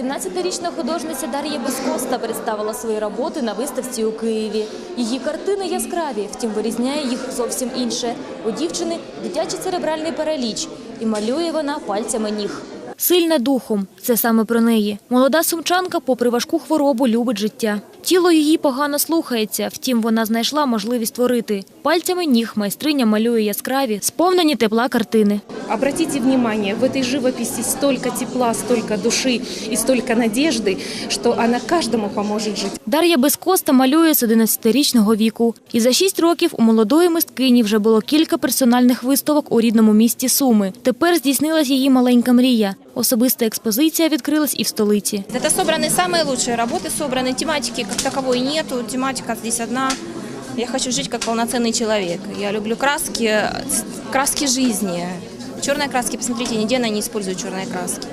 17-річна художниця Дар'я Безкоста представила свої роботи на виставці у Києві. Її картини яскраві, втім вирізняє їх зовсім інше. У дівчини дитячий церебральний параліч, і малює вона пальцями ніг. Сильна духом – це саме про неї. Молода сумчанка, попри важку хворобу, любить життя. Тіло її погано слухається, втім вона знайшла можливість творити. Пальцями ніг майстриня малює яскраві, сповнені тепла картини. Обратите внимание, в этой живописи столько тепла, столько души и столько надежды, что она каждому поможет жить. Дар'я Безкоста малює з 11-річного віку. І за 6 років у молодої мисткині вже було кілька персональних виставок у рідному місті Суми. Тепер здійснилась її маленька мрія. Особиста експозиція відкрилась і в столиці. Это собраны самые лучшие работы, собраны тематики как таковой нету, тематика здесь одна. Я хочу жить как полноценный человек. Я люблю краски, краски жизни. Черные краски, посмотрите, нигде она не использует черные краски.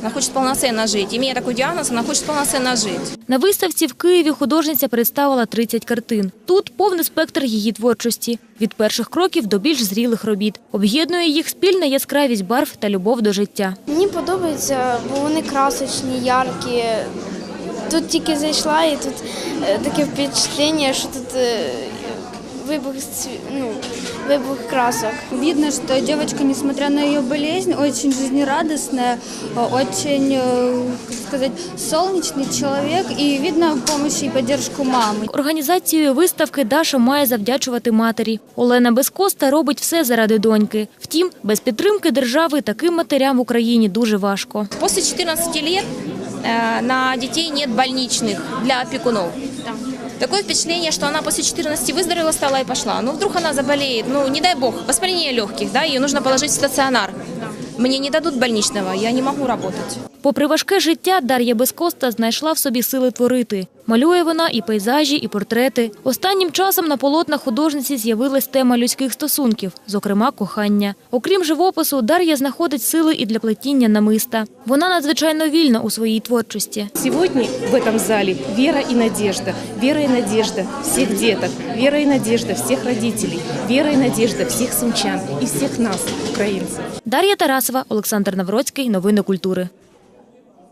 Она хочет полноценно жить. Имея такой диагноз, она хочет полноценно жить. На виставці в Києві художниця представила 30 картин. Тут повний спектр її творчості – від перших кроків до більш зрілих робіт. Об'єднує їх спільна яскравість барв та любов до життя. Мені подобається, бо вони красочні, яркі. Тут тільки зайшла і тут е, таке впечатлення, що тут е, вибух, цві- ну, вибух красок. Видно, что девочка, несмотря на ее болезнь, очень жизнерадостная, э, очень, э, как сказать, солнечный человек. И видно помощь и поддержку мамы. Організацією виставки Даша має завдячувати матері. Олена Безкоста робить все заради доньки. Втім, без підтримки держави таким матерям в Україні дуже важко. После 14 лет э, на детей нет больничных для опекунов. Такое впечатление, что она после 14 выздоровела, стала и пошла. Ну, вдруг она заболеет, ну, не дай бог, воспаление легких, да, ее нужно положить в стационар. Мне не дадут больничного, я не могу работать. Попри важке життя, Дар'я Безкоста знайшла в собі сили творити. Малює вона і пейзажі, і портрети. Останнім часом на полотнах художниці з'явилась тема людських стосунків, зокрема кохання. Окрім живопису, Дар'я знаходить сили і для плетіння намиста. Вона надзвичайно вільна у своїй творчості. Сьогодні в этом залі віра і надіжда, віра і надіжда всіх діток, віра і надіжда всіх родителей, віра і надіжда всіх сумчан і всіх нас, українців. Дар'я Тарасова, Олександр Навроцький. Новини культури.